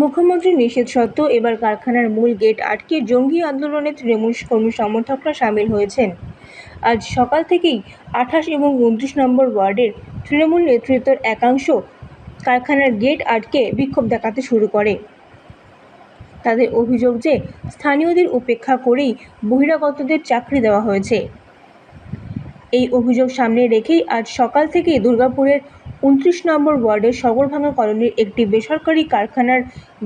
মুখ্যমন্ত্রীর নিষেধ সত্ত্বেও এবার কারখানার মূল গেট আটকে জঙ্গি আন্দোলনে তৃণমূল কর্মী সমর্থকরা সামিল হয়েছেন। আজ সকাল থেকেই আঠাশ এবং উনত্রিশ নম্বর ওয়ার্ডের তৃণমূল নেতৃত্বের একাংশ কারখানার গেট আটকে বিক্ষোভ দেখাতে শুরু করে। তাদের অভিযোগ যে স্থানীয়দের উপেক্ষা করেই বহিরাগতদের চাকরি দেওয়া হয়েছে। এই অভিযোগ সামনে রেখেই আজ সকাল থেকেই দুর্গাপুরের উনত্রিশ নম্বর ওয়ার্ডের সগরভাঙা কলোনির একটি বেসরকারি কারখানার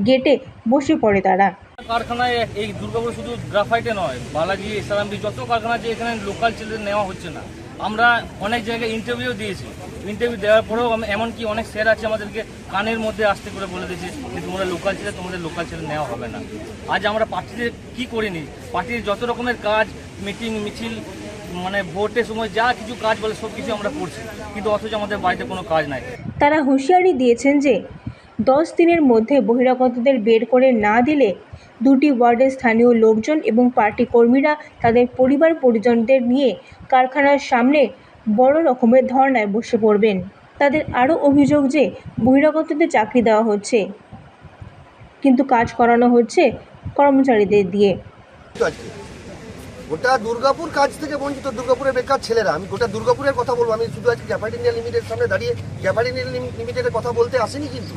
গেটে বসে পড়ে তারা। কারখানায় এই দুর্গাপুর শুধু গ্রাফাইটে নয়, বালাজি এসআরএমডি যত কারখানা আছে, এখানে লোকাল ছেলেদের নেওয়া হচ্ছে না। আমরা অনেক জায়গায় ইন্টারভিউ দিয়েছি। ইন্টারভিউ দেওয়ার পরেও এমনকি অনেক স্যার আছে আমাদেরকে কানের মধ্যে আসতে করে বলে দিয়েছে যে, তোমরা লোকাল ছেলে, তোমাদের লোকাল ছেলে নেওয়া হবে না। আজ আমরা পার্টিতে কি করিনি? পার্টির যত রকমের কাজ মিটিং মিছিল মানে ভোটের সময় যা কিছু কাজ বলে সব কিছু আমরা করছি কিন্তু অথচ আমাদের বাড়িতে কোনো কাজ নাই। তারা হুঁশিয়ারি দিয়েছেন যে দশ দিনের মধ্যে বহিরাগতদের বের করে না দিলে দুটি ওয়ার্ডের স্থানীয় লোকজন এবং পার্টি কর্মীরা তাদের পরিবার পরিজনদের নিয়ে কারখানার সামনে বড় রকমের ধর্নায় বসে পড়বেন। তাদের আরও অভিযোগ যে বহিরাগতদের চাকরি দেওয়া হচ্ছে কিন্তু কাজ করানো হচ্ছে কর্মচারীদের দিয়ে। গোটা দুর্গাপুর কাজ থেকে বঞ্চিত দুর্গাপুরের বেকার ছেলেরা। আমি গোটা দুর্গাপুরের কথা বলব। আমি শুধু আজকে ক্যাপাট ইন্ডিয়া লিমিটেড সামনে দাঁড়িয়ে ক্যাপাট ইন্ডিয়া লিমিটেডের কথা বলতে আসেনি কিন্তু।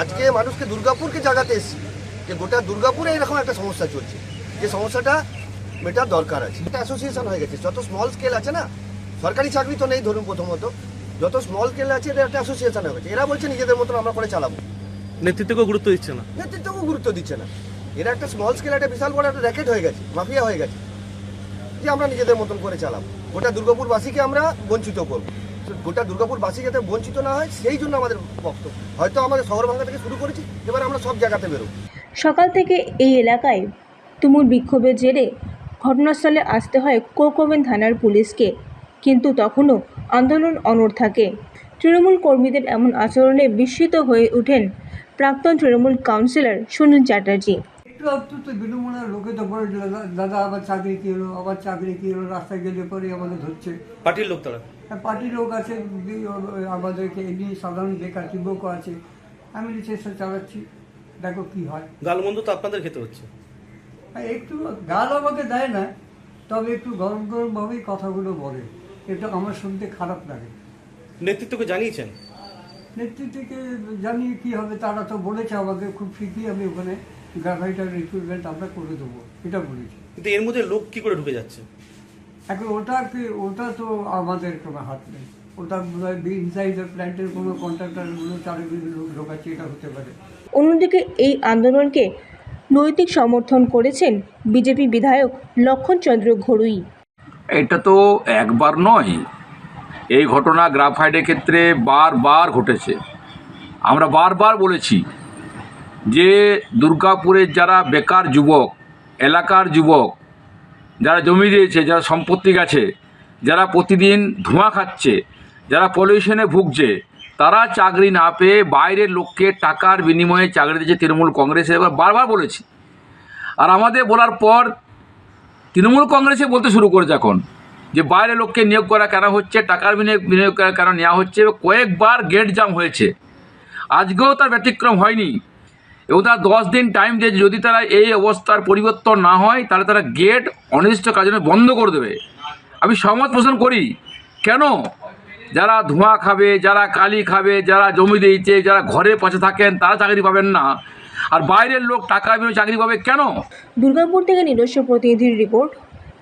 আজকে মানুষকে দুর্গাপুরকে জাগাতে এসেছি যে গোটা দুর্গাপুরে এরকম একটা সমস্যা চলছে। যে সমস্যাটা মেটার দরকার আছে। এটা অ্যাসোসিয়েশন হয়ে গেছে। যত স্মল স্কেল আছে না সরকারি চাকরি তো নেই ধরুন প্রথমত। যত স্মল স্কেল আছে এদের একটা অ্যাসোসিয়েশন হয়ে গেছে। এরা বলছে নিজেদের মতন আমরা করে চালাবো। নেতৃত্বকে গুরুত্ব দিচ্ছে না। নেতৃত্বকেও গুরুত্ব দিচ্ছে না। এরা একটা স্মল স্কেল একটা বিশাল বড়, একটা র্যাকেট হয়ে গেছে মাফিয়া হয়ে গেছে, যে আমরা নিজেদের মতন করে চালাবো। গোটা দুর্গাপুরবাসীকে আমরা বঞ্চিত করব। গোটা দুর্গাপুরবাসী যাতে বঞ্চিত না হয়, সেই জন্য আমাদের বক্তব্য। হয়তো আমাদের শহর ভাঙা থেকে শুরু করেছি, এবার আমরা সব জায়গাতে বেরোবো। সকাল থেকে এই এলাকায় তুমুল বিক্ষোভের জেরে ঘটনাস্থলে আসতে হয় কোকোবেন থানার পুলিশকে। কিন্তু তখনও আন্দোলন অনড় থাকে। তৃণমূল কর্মীদের এমন আচরণে বিস্মিত হয়ে ওঠেন প্রাক্তন তৃণমূল কাউন্সিলর সুনীল চ্যাটার্জি। একটু তো বিলুমনের লোকে তো বলে দাদা আবার চাকরি কি হলো? আবার চাকরি কি হলো? রাস্তায় গেলে পরে আমাদের ধরছে। পার্টির লোক তারা? আর পার্টির লোক আছে আমাদেরকে এমনি সাধারণ বেকার যুবকও আছে। আমি চেষ্টা চালাচ্ছি দেখো কি হয়। গালমন্দ তো আপনাদের খেতে হচ্ছে। আর একটু গাল আমাকে দেয় না তবে একটু গরম গরম ভাবেই কথাগুলো বলে। এটা আমার শুনতে খারাপ লাগে। নেতৃত্বকে জানিয়েছেন? নেতৃত্বকে জানিয়ে কি হবে তারা তো বলেছে আমাকে খুব শীঘ্রই আমি ওখানে গ্রাফাইটার রিক্রুটমেন্ট আমরা করে দেবো এটা বলেছি। কিন্তু এর মধ্যে লোক কি করে ঢুকে যাচ্ছে? এখন ওটা কি ওটা তো আমাদের কোনো হাত নেই। ওটা ইনসাইডার প্ল্যান্টের কোনো কন্ট্রাক্টারগুলো চারিদিকে লোক ঢোকাচ্ছে এটা হতে পারে। অন্যদিকে এই আন্দোলনকে নৈতিক সমর্থন করেছেন বিজেপি বিধায়ক লক্ষণচন্দ্র ঘড়ুই এটা তো একবার নয় এই ঘটনা গ্রাফাইডের ক্ষেত্রে বারবার ঘটেছে। আমরা বারবার বলেছি যে দুর্গাপুরের যারা বেকার যুবক, এলাকার যুবক, যারা জমি দিয়েছে, যারা সম্পত্তি গেছে, যারা প্রতিদিন ধোঁয়া খাচ্ছে, যারা পলিউশনে ভুগছে, তারা চাকরি না পেয়ে বাইরের লোককে টাকার বিনিময়ে চাকরি দিয়েছে তৃণমূল কংগ্রেসে। এবার বারবার বলেছি। আর আমাদের বলার পর তৃণমূল কংগ্রেসে বলতে শুরু করেছে এখন। যে বাইরে লোককে নিয়োগ করা কেন হচ্ছে, টাকার বিনিয়োগ বিনিয়োগ করা কেন নেওয়া হচ্ছে কয়েকবার গেট জাম হয়েছে। আজকেও তার ব্যতিক্রম হয়নি। এবং তারা দশ দিন টাইম দিয়েছে, যদি তারা এই অবস্থার পরিবর্তন না হয়, তাহলে তারা গেট অনির্দিষ্ট কাজের বন্ধ করে দেবে। আমি সহমত পোষণ করি। কেন? যারা ধোঁয়া খাবে, যারা কালি খাবে, যারা জমি দিয়েছে, যারা ঘরে পচে থাকেন, তারা চাকরি পাবেন না। আর বাইরের লোক টাকা বিনিয়োগ চাকরি পাবে কেন? দুর্গাপুর থেকে নিজস্ব প্রতিনিধির রিপোর্ট